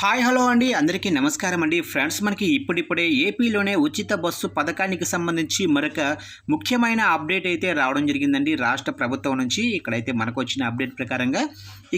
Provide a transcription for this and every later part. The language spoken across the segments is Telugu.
హాయ్ హలో అండి. అందరికీ నమస్కారం అండి. ఫ్రెండ్స్ మనకి ఇప్పుడిప్పుడే ఏపీలోనే ఉచిత బస్సు పథకానికి సంబంధించి మరొక ముఖ్యమైన అప్డేట్ అయితే రావడం జరిగిందండి. రాష్ట్ర ప్రభుత్వం నుంచి ఇక్కడైతే మనకు వచ్చిన అప్డేట్ ప్రకారంగా.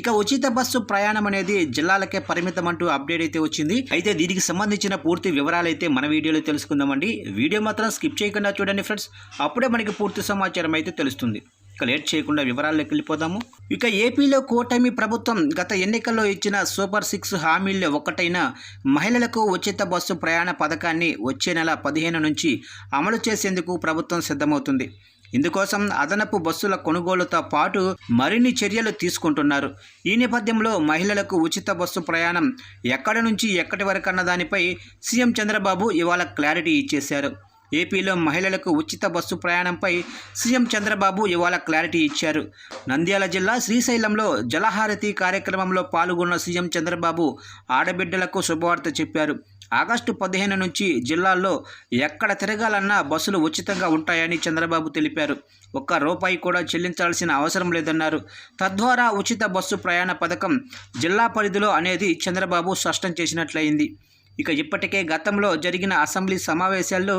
ఇక ఉచిత బస్సు ప్రయాణం అనేది జిల్లాలకే పరిమితం అంటూ అప్డేట్ అయితే వచ్చింది. అయితే దీనికి సంబంధించిన పూర్తి వివరాలు అయితే మన వీడియోలో తెలుసుకుందామండి. వీడియో మాత్రం స్కిప్ చేయకుండా చూడండి ఫ్రెండ్స్. అప్పుడే మనకి పూర్తి సమాచారం అయితే తెలుస్తుంది. ఇక లేట్ చేయకుండా వివరాల్లోకి వెళ్ళిపోదాము. ఇక ఏపీలో కూటమి ప్రభుత్వం గత ఎన్నికల్లో ఇచ్చిన సూపర్ సిక్స్ హామీల్లో ఒకటైన మహిళలకు ఉచిత బస్సు ప్రయాణ పథకాన్ని వచ్చే నెల పదిహేను నుంచి అమలు చేసేందుకు ప్రభుత్వం సిద్ధమవుతుంది. ఇందుకోసం అదనపు బస్సుల కొనుగోలుతో పాటు మరిన్ని చర్యలు తీసుకుంటున్నారు. ఈ నేపథ్యంలో మహిళలకు ఉచిత బస్సు ప్రయాణం ఎక్కడి నుంచి ఎక్కడి వరకు అన్న దానిపై సీఎం చంద్రబాబు ఇవాళ క్లారిటీ ఇచ్చేశారు. ఏపీలో మహిళలకు ఉచిత బస్సు ప్రయాణంపై సీఎం చంద్రబాబు ఇవాళ క్లారిటీ ఇచ్చారు. నంద్యాల జిల్లా శ్రీశైలంలో జలహారతి కార్యక్రమంలో పాల్గొన్న సీఎం చంద్రబాబు ఆడబిడ్డలకు శుభవార్త చెప్పారు. ఆగస్టు పదిహేను నుంచి జిల్లాల్లో ఎక్కడ తిరగాలన్నా బస్సులు ఉచితంగా ఉంటాయని చంద్రబాబు తెలిపారు. ఒక్క రూపాయి కూడా చెల్లించాల్సిన అవసరం లేదన్నారు. తద్వారా ఉచిత బస్సు ప్రయాణ పథకం జిల్లా పరిధిలో అనేది చంద్రబాబు స్పష్టం చేసినట్లయింది. ఇక ఇప్పటికే గతంలో జరిగిన అసెంబ్లీ సమావేశాల్లో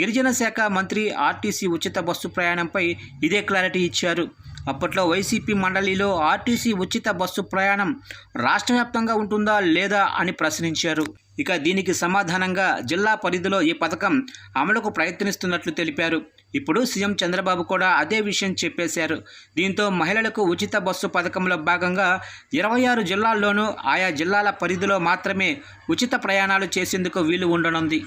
గిరిజన శాఖ మంత్రి ఆర్టీసీ ఉచిత బస్సు ప్రయాణంపై ఇదే క్లారిటీ ఇచ్చారు. అప్పట్లో వైసీపీ మండలిలో ఆర్టీసీ ఉచిత బస్సు ప్రయాణం రాష్ట్ర వ్యాప్తంగా ఉంటుందా లేదా అని ప్రశ్నించారు. ఇక దీనికి సమాధానంగా జిల్లా పరిధిలో ఈ పథకం అమలుకు ప్రయత్నిస్తున్నట్లు తెలిపారు. ఇప్పుడు సీఎం చంద్రబాబు కూడా అదే విషయం చెప్పేశారు. దీంతో మహిళలకు ఉచిత బస్సు పథకంలో భాగంగా ఇరవై ఆరు జిల్లాల్లోనూ ఆయా జిల్లాల పరిధిలో మాత్రమే ఉచిత ప్రయాణాలు చేసేందుకు వీలు ఉండనుంది.